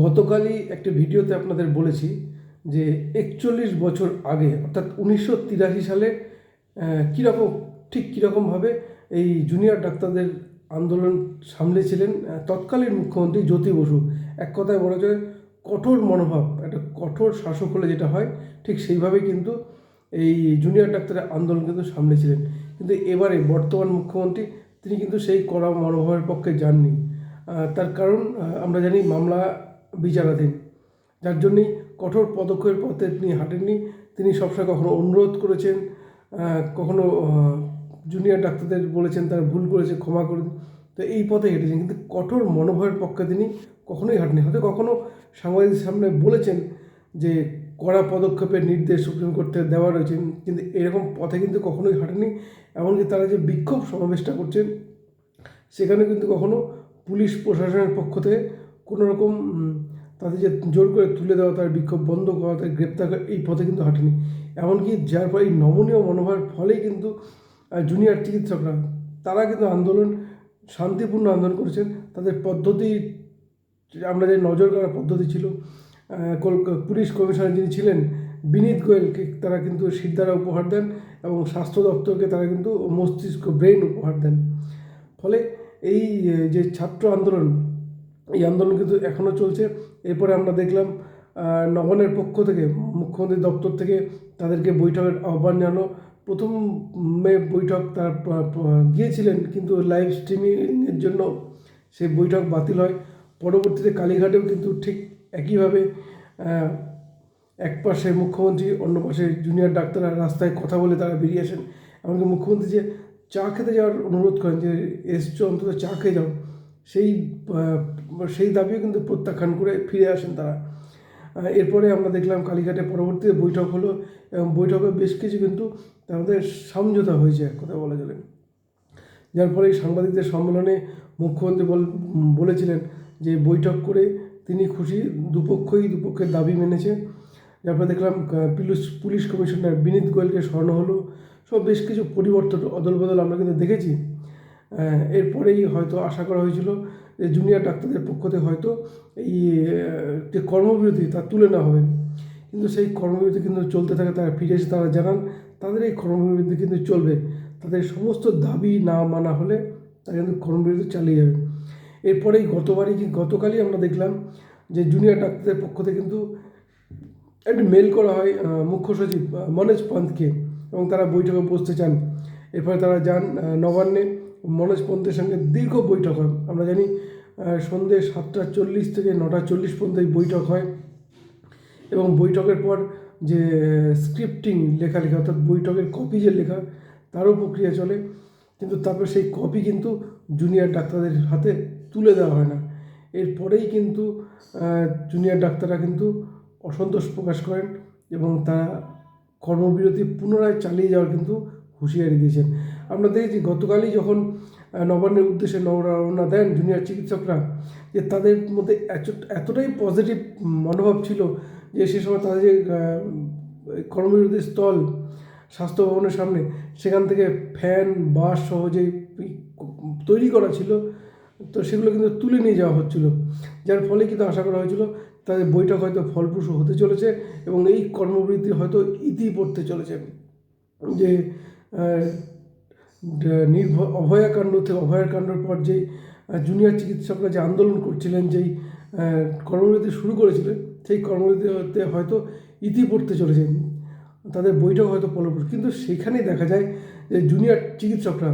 গতকালই একটা ভিডিওতে আপনাদের বলেছি যে একচল্লিশ বছর আগে, অর্থাৎ উনিশশো তিরাশি সালে কীরকম, ঠিক কীরকমভাবে এই জুনিয়র ডাক্তারদের আন্দোলন সামলেছিলেন তৎকালীন মুখ্যমন্ত্রী জ্যোতি বসু। এক কথায় বলা যায় কঠোর মনোভাব, একটা কঠোর শাসক হলে যেটা হয়, ঠিক সেইভাবেই কিন্তু এই জুনিয়র ডাক্তারের আন্দোলন কিন্তু সামলেছিলেন। কিন্তু এবারে বর্তমান মুখ্যমন্ত্রী, তিনি কিন্তু সেই কড়া মনোভাবের পক্ষে যাননি। তার কারণ আমরা জানি মামলা বিচারাধীন। যার জন্যই কঠোর পদক্ষেপের পথে তিনি হাঁটেননি। তিনি সবসময় কখনো অনুরোধ করেছেন কখনো জুনিয়র ডাক্তারদের বলেছেন তারা ভুল করেছে ক্ষমা করে তো এই পথে হেঁটেছেন। কিন্তু কঠোর মনোভাবের পক্ষে তিনি কখনোই হাঁটেনি হয়তো কখনো সাংবাদিকদের সামনে বলেছেন যে কড়া পদক্ষেপের নির্দেশ সুপ্রিম কোর্টে দেওয়া রয়েছে কিন্তু এরকম পথে কিন্তু কখনোই হাঁটেনি এমনকি তারা যে বিক্ষোভ সমাবেশটা করছেন সেখানে কিন্তু কখনো পুলিশ প্রশাসনের পক্ষ থেকে কোনো রকম উম, তাদের যে জোর করে তুলে দেওয়া, তার বিক্ষোভ বন্ধ করা, তাদের গ্রেপ্তার করা, এই পথে কিন্তু হাঁটেনি। এমনকি যার ফলে এই নমনীয় মনোভাবের ফলেই কিন্তু জুনিয়র চিকিৎসকরা, তারা কিন্তু আন্দোলন, শান্তিপূর্ণ আন্দোলন করেছেন। তাদের পদ্ধতি, আমরা যে নজর করার পদ্ধতি ছিল পুলিশ কমিশনার যিনি ছিলেন, বিনীত গোয়েলকে তারা কিন্তু সিদ্ধারা উপহার দেন এবং স্বাস্থ্য দপ্তরকে তারা কিন্তু মস্তিষ্ক ব্রেন উপহার দেন। ফলে এই যে ছাত্র আন্দোলন, এই আন্দোলন কিন্তু এখনও চলছে। এরপরে আমরা দেখলাম নবান্নের পক্ষ থেকে মুখ্যমন্ত্রী দপ্তর থেকে তাদেরকে বৈঠকের আহ্বান জানানো। প্রথম বৈঠক তার গিয়েছিলেন, কিন্তু লাইভ স্ট্রিমিংয়ের জন্য সেই বৈঠক বাতিল হয়। পরবর্তীতে কালীঘাটেও কিন্তু ঠিক একইভাবে এক পাশে মুখ্যমন্ত্রী, অন্য পাশে জুনিয়র ডাক্তাররা রাস্তায় কথা বলে তারা বেরিয়ে আসেন। এমনকি মুখ্যমন্ত্রী যে চা খেতে যাওয়ার অনুরোধ করেন যে, এসছো, অন্তত চা খেয়ে যাও। সেই সেই দাবিও কিন্তু প্রত্যাখ্যান করে ফিরে আসেন তারা। এরপরে আমরা দেখলাম কালীঘাটে পরবর্তীতে বৈঠক হলো এবং বৈঠকে বেশ কিছু কিন্তু তাদের সমঝোতা হয়েছে এক কথা বলা চলে। যার ফলে সাংবাদিকদের সম্মেলনে মুখ্যমন্ত্রী বল- বলেছিলেন যে বৈঠক করে তিনি খুশি, দুপক্ষই দুপক্ষের দাবি মেনেছে। যার ফলে দেখলাম পুলিশ পুলিশ কমিশনার বিনীত গোয়েলকে স্বর্ণ হলো। সব বেশ কিছু পরিবর্তন অদল বদল আমরা কিন্তু দেখেছি। এরপরেই হয়তো আশা করা হয়েছিল যে জুনিয়র ডাক্তারদের পক্ষ থেকে হয়তো এই যে কর্মবিরতি তা তুলে নেওয়া হবে। কিন্তু সেই কর্মবিরতি কিন্তু চলতে থাকে, তারা ফিরে এসে তারা জানান, তাদের এই কর্মবিরতি কিন্তু চলবে। তাদের সমস্ত দাবি না মানা হলে তারা কিন্তু কর্মবিরতি চালিয়ে যাবে। এরপরেই গতবারই গতকালই আমরা দেখলাম যে জুনিয়র ডাক্তারদের পক্ষ থেকে কিন্তু একটি মেল করা হয় মুখ্য সচিব মনোজ পন্থকে এবং তারা বৈঠকে বসতে চান। এরপরে তারা যান নবান্নে। মনোজ পন্থের সঙ্গে দীর্ঘ বৈঠক হয়। আমরা জানি সন্ধ্যে সাতটা চল্লিশ থেকে নটা চল্লিশ পর্যন্ত এই বৈঠক হয়। এবং বৈঠকের পর যে স্ক্রিপ্টিং লেখালেখি, অর্থাৎ বৈঠকের কপি যে লেখা, তারও প্রক্রিয়া চলে। কিন্তু তারপর সেই কপি কিন্তু জুনিয়র ডাক্তারদের হাতে তুলে দেওয়া হয় না। এরপরেই কিন্তু জুনিয়র ডাক্তাররা কিন্তু অসন্তোষ প্রকাশ করেন এবং তারা কর্মবিরতি পুনরায় চালিয়ে যাওয়ার কিন্তু হুঁশিয়ারি দিয়েছেন আমরা দেখেছি গতকালই যখন নবান্নের উদ্দেশ্যে রওনা দেন জুনিয়র চিকিৎসকরা যে তাদের মধ্যে এত- এতটাই পজিটিভ মনোভাব ছিল যে সে সময় তাদের যে আহ, কর্মবিরতির স্থল স্বাস্থ্য ভবনের সামনে সেখান থেকে ফ্যান বাস সহ যে তৈরি করা ছিল তো সেগুলো কিন্তু তুলে নিয়ে যাওয়া হচ্ছিল। যার ফলে কিন্তু আশা করা হয়েছিল তাদের বৈঠক হয়তো ফলপ্রসূ হতে চলেছে এবং এই কর্মবৃত্তি হয়তো ইতি পড়তে চলেছে। যে অভয়াকাণ্ড থেকে অভয়াকাণ্ডর পর যেই জুনিয়র চিকিৎসকরা যে আন্দোলন করছিলেন, যেই কর্মবিরতি শুরু করেছিলেন, সেই কর্মবিরতিতে হয়তো ইতি পড়তে চলেছে তাদের বৈঠক হয়তো ফলপ্রসূ কিন্তু সেখানেই দেখা যায় যে জুনিয়র চিকিৎসকরা,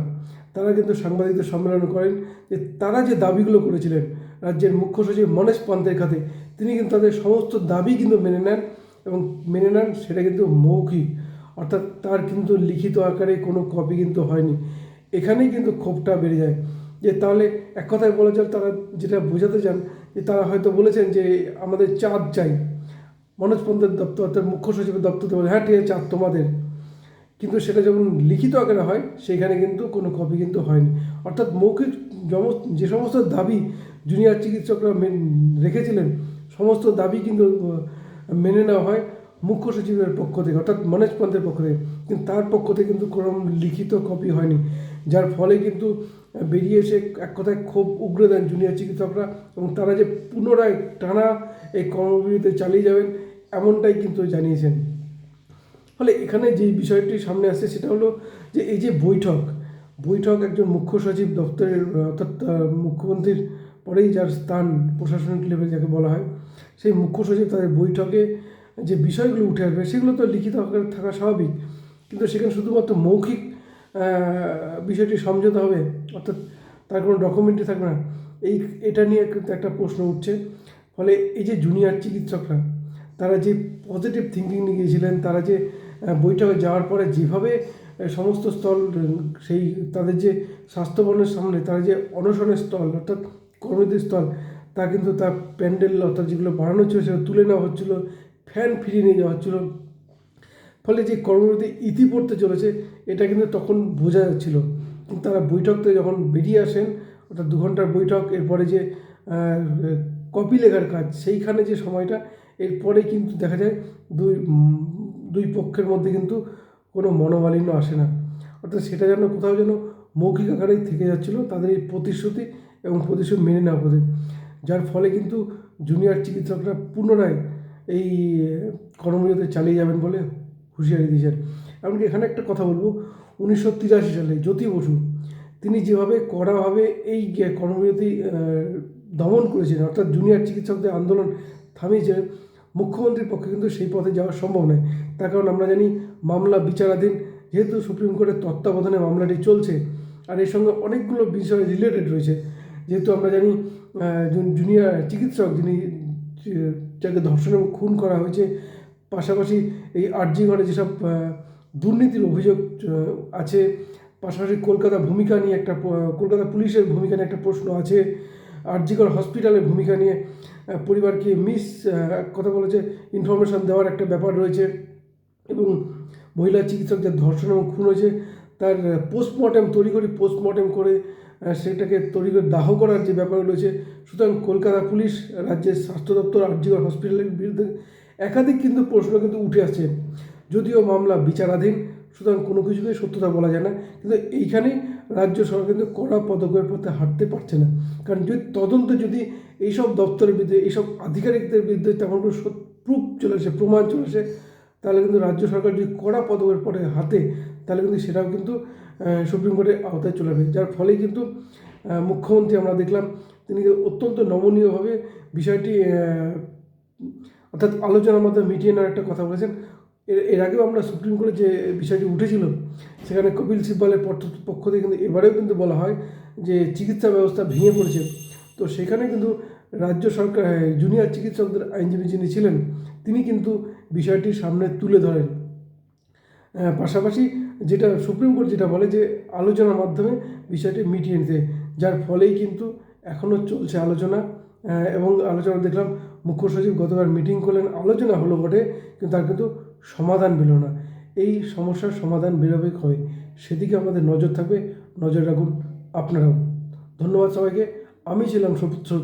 তারা কিন্তু সাংবাদিকদের সম্মেলন করেন, যে তারা যে দাবিগুলো করেছিলেন, রাজ্যের মুখ্য সচিব মনেশ পান্তের খাতে, তিনি কিন্তু তাদের সমস্ত দাবি কিন্তু মেনে নেন এবং মেনে নেন, সেটা কিন্তু মৌখিক। অর্থাৎ তার কিন্তু লিখিত আকারে কোনো কপি কিন্তু হয়নি। এখানেই কিন্তু ক্ষোভটা বেড়ে যায়। যে তাহলে এক কথায় বলা যায়, তারা যেটা বোঝাতে চান, যে তারা হয়তো বলেছেন যে আমাদের চাঁদ চাই। মনোজ পন্থের দপ্তর অর্থাৎ মুখ্য সচিবের দপ্তর বলে হ্যাঁ ঠিক আছে, চাঁদ তোমাদের। কিন্তু সেটা যখন লিখিত আকারে হয় সেখানে কিন্তু কোনো কপি কিন্তু হয়নি। অর্থাৎ মৌখিক যে সমস্ত দাবি জুনিয়র চিকিৎসকরা রেখেছিলেন, সমস্ত দাবি কিন্তু মেনে নেওয়া হয়। মুখ্য সচিবের পক্ষ থেকে, অর্থাৎ মনোজ পন্থের পক্ষ থেকে, কিন্তু তার পক্ষ থেকে কিন্তু কোনো লিখিত কপি হয়নি। যার ফলে কিন্তু বেরিয়ে এসে এক কথায় ক্ষোভ উগরে দেন জুনিয়র চিকিৎসকরা এবং তারা যে পুনরায় টানা এই কর্মবিরতি চালিয়ে যাবেন, এমনটাই কিন্তু জানিয়েছেন। ফলে এখানে যে বিষয়টি সামনে আসছে সেটা হলো যে এই যে বৈঠক বৈঠক একজন মুখ্য সচিব দপ্তরের, অর্থাৎ মুখ্যমন্ত্রীর পরেই যার স্থান প্রশাসনিক লেভেল যাকে বলা হয়, সেই মুখ্য সচিব তাদের বৈঠকে বিষয়গুলো উঠে আসবে, সেগুলো তো লিখিত আকারে থাকা স্বাভাবিক। কিন্তু সেখানে শুধুমাত্র মৌখিক বিষয়টি সমঝোতা হবে, অর্থাৎ তার কোনো ডকুমেন্টই থাকবে না। এই, এটা নিয়ে কিন্তু একটা প্রশ্ন উঠছে। ফলে এই যে জুনিয়র চিকিৎসকরা, তারা যে পজিটিভ থিঙ্কিং নিয়ে গিয়েছিলেন, তারা যে বৈঠকে যাওয়ার পরে যেভাবে সমস্ত স্থল, সেই, তাদের যে স্বাস্থ্যবনের সামনে, তারা যে অনশনের স্থল, অর্থাৎ কর্মীদের স্থল, তা কিন্তু তার প্যান্ডেল, অর্থাৎ যেগুলো বানানো ছিল, সেগুলো তুলে নেওয়া হচ্ছিল। ফ্যান ফিরিয়ে নিয়ে যাওয়া হচ্ছিল ফলে যে কর্মবিরতি ইতি পড়তে চলেছে, এটা কিন্তু তখন বোঝা যাচ্ছিল। কিন্তু তারা বৈঠক থেকে যখন বেরিয়ে আসেন, অর্থাৎ দু ঘণ্টার বৈঠক, এরপরে যে কপি লেখার কাজ, সেইখানে যে সময়টা, এরপরে কিন্তু দেখা যায় দুই দুই পক্ষের মধ্যে কিন্তু কোনো মনোমালিন্য আসে না। অর্থাৎ সেটা যেন কোথাও যেন মৌখিক আকারেই থেকে যাচ্ছিল, তাদের এই প্রতিশ্রুতি এবং প্রতিশ্রুতি মেনে নেওয়া যার ফলে কিন্তু জুনিয়র চিকিৎসকরা পুনরায় এই, কর্মবিরতি চালিয়ে যাবেন বলে হুঁশিয়ারি দিয়েছেন। এমনকি এখানে একটা কথা বলব, উনিশশো তিরাশি সালে জ্যোতি বসু, তিনি যেভাবে কড়াভাবে এই কর্মবিরতি দমন করেছেন, অর্থাৎ জুনিয়র চিকিৎসকদের আন্দোলন থামিয়েছিলেন মুখ্যমন্ত্রীর পক্ষে কিন্তু সেই পথে যাওয়া সম্ভব নয়। তার কারণ আমরা জানি, মামলা বিচারাধীন, যেহেতু সুপ্রিম কোর্টের তত্ত্বাবধানে মামলাটি চলছে, আর এর সঙ্গে অনেকগুলো বিষয় রিলেটেড রয়েছে। যেহেতু আমরা জানি জুনিয়র চিকিৎসক যিনি যাকে ধর্ষণ এবং খুন করা হয়েছে, পাশাপাশি এই আরজি ঘরে যেসব দুর্নীতির অভিযোগ আছে, পাশাপাশি কলকাতা ভূমিকা নিয়ে একটা কলকাতা পুলিশের ভূমিকা নিয়ে একটা প্রশ্ন আছে আরজিকর হসপিটালের ভূমিকা নিয়ে পরিবারকে মিস কথা বলেছে ইনফরমেশন দেওয়ার একটা ব্যাপার রয়েছে, এবং মহিলা চিকিৎসক যার ধর্ষণ এবং খুন হয়েছে, তার পোস্টমর্টেম তৈরি করে পোস্টমর্টেম করে সেটাকে তৈরি করে দাহ করার যে ব্যাপার রয়েছে, সুতরাং কলকাতা পুলিশ, রাজ্যের স্বাস্থ্য দপ্তর আরজিগর হসপিটালের বিরুদ্ধে একাধিক কিন্তু প্রশ্ন কিন্তু উঠে আসছে। যদিও মামলা বিচারাধীন, সুতরাং কোনো কিছুকে সত্যতা বলা যায় না, কিন্তু এইখানে রাজ্য সরকার কিন্তু কড়া পদক্ষেপের পথে হাঁটতে পারছে না। কারণ যদি তদন্ত যদি এইসব দপ্তরের বিরুদ্ধে, এইসব আধিকারিকদের বিরুদ্ধে তেমন কোনো প্রুফ চলে আসে, প্রমাণ চলে আসে, তাহলে কিন্তু রাজ্য সরকার যদি কড়া পদক্ষেপ পরে হাতে তাহলে কিন্তু সেটাও কিন্তু সুপ্রিম কোর্টের আওতায় চলে আসবে। যার ফলেই কিন্তু মুখ্যমন্ত্রী আমরা দেখলাম, তিনি অত্যন্ত নমনীয়ভাবে বিষয়টি অর্থাৎ আলোচনার মাধ্যমে মিটিয়ে নেওয়ার একটা কথা বলেছেন। এর এর আগেও আমরা সুপ্রিম কোর্টে যে বিষয়টি উঠেছিল, সেখানে কপিল সিব্বালের পক্ষ থেকে কিন্তু এবারেও কিন্তু বলা হয় যে চিকিৎসা ব্যবস্থা ভেঙে পড়েছে। তো সেখানে কিন্তু রাজ্য সরকার জুনিয়র চিকিৎসকদের আইনজীবী যিনি ছিলেন, তিনি কিন্তু বিষয়টি সামনে তুলে ধরেন। পাশাপাশি যেটা সুপ্রিম কোর্ট যেটা বলে যে আলোচনার মাধ্যমে বিষয়টি মিটিয়ে নিতে। যার ফলেই কিন্তু এখনও চলছে আলোচনা। এবং আলোচনা দেখলাম মুখ্য সচিব গতবার মিটিং করলেন, আলোচনা হলো বটে, কিন্তু তার কিন্তু সমাধান পেল না। এই সমস্যার সমাধান বেরোবে হয় সেদিকে আমাদের নজর থাকবে। নজর রাখুন আপনারাও। ধন্যবাদ সবাইকে। আমি ছিলাম সপুত্র